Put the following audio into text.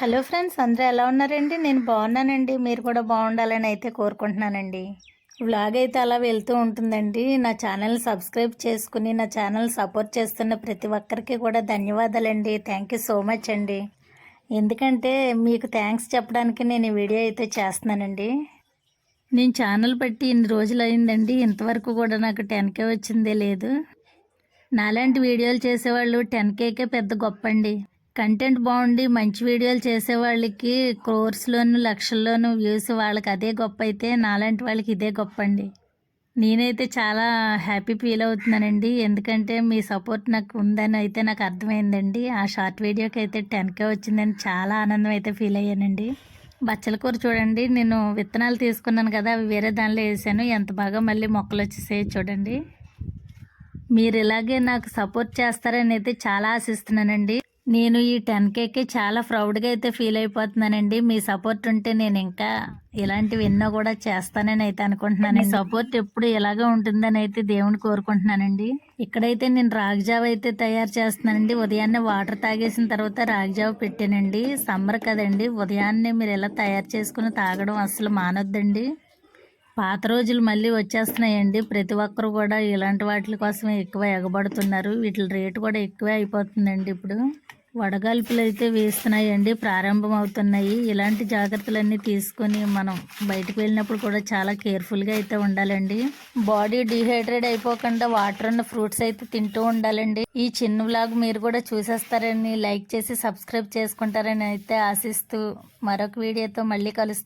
Hello friends అందరూ ఎలా ఉన్నారండి? నేను బాగున్నానండి. మీరు కూడా బాగుండాలని అయితే కోరుకుంటున్నానండి. వ్లాగ్ అయితే అలా వెళ్తూ ఉంటుందండి. నా ఛానల్ సబ్స్క్రైబ్ చేసుకుని నా ఛానల్ సపోర్ట్ చేస్తున్న ప్రతి ఒక్కరికి కూడా ధన్యవాదాలండి. థ్యాంక్ యూ సో మచ్ అండి. ఎందుకంటే మీకు థ్యాంక్స్ చెప్పడానికి నేను ఈ వీడియో అయితే చేస్తున్నానండి. నేను ఛానల్ బట్టి ఇన్ని రోజులు అయిందండి. ఇంతవరకు కూడా నాకు టెన్ కే వచ్చిందే లేదు. నాలాంటి వీడియోలు చేసేవాళ్ళు టెన్ కేకే పెద్ద గొప్ప అండి. కంటెంట్ బాగుండి మంచి వీడియోలు చేసే వాళ్ళకి కోర్స్లోను లక్షల్లోనూ వ్యూస్ వాళ్ళకి అదే గొప్ప అయితే నాలాంటి వాళ్ళకి ఇదే గొప్ప అండి. నేనైతే చాలా హ్యాపీ ఫీల్ అవుతున్నానండి. ఎందుకంటే మీ సపోర్ట్ నాకు ఉందని అయితే నాకు అర్థమైందండి. ఆ షార్ట్ వీడియోకి అయితే టెన్ కే వచ్చిందని చాలా ఆనందం అయితే ఫీల్ అయ్యానండి. బచ్చల కూర చూడండి నేను విత్తనాలు తీసుకున్నాను కదా అవి వేరే దానిలో వేసాను. ఎంత బాగా మళ్ళీ మొక్కలు వచ్చేసాయి చూడండి. మీరు ఇలాగే నాకు సపోర్ట్ చేస్తారని అయితే చాలా ఆశిస్తున్నానండి. నేను ఈ టెన్ కేకి చాలా ప్రౌడ్గా అయితే ఫీల్ అయిపోతున్నానండి. మీ సపోర్ట్ ఉంటే నేను ఇంకా ఇలాంటివి ఎన్నో కూడా చేస్తానని అయితే అనుకుంటున్నాను. సపోర్ట్ ఎప్పుడు ఇలాగే ఉంటుందని అయితే దేవుని కోరుకుంటున్నానండి. ఇక్కడైతే నేను రాగిజావ అయితే తయారు చేస్తున్నానండి. ఉదయాన్నే వాటర్ తాగేసిన తర్వాత రాగిజావ పెట్టానండి. సమ్మర్ కదండి. ఉదయాన్నే మీరు ఎలా తయారు చేసుకుని తాగడం అసలు మానొద్దండి. పాత రోజులు మళ్ళీ వచ్చేస్తున్నాయండి. ప్రతి ఒక్కరు కూడా ఇలాంటి వాటి కోసమే ఎక్కువ ఎగబడుతున్నారు. వీటి రేటు కూడా ఎక్కువే అయిపోతుందండి ఇప్పుడు. వడగాల్పులు అయితే వేస్తున్నాయండి ప్రారంభం అవుతున్నాయి ఇలాంటి జాగ్రత్తలన్నీ తీసుకొని మనం బయటకు వెళ్ళినప్పుడు కూడా చాలా కేర్ఫుల్గా అయితే ఉండాలండి. బాడీ డిహైడ్రేట్ అయిపోకుండా వాటర్ ఉన్న ఫ్రూట్స్ అయితే తింటూ ఉండాలండి. ఈ చిన్న వ్లాగ్ మీరు కూడా చూసేస్తారని లైక్ చేసి సబ్స్క్రైబ్ చేసుకుంటారని అయితే ఆశిస్తూ మరొక వీడియోతో మళ్ళీ కలుస్తాను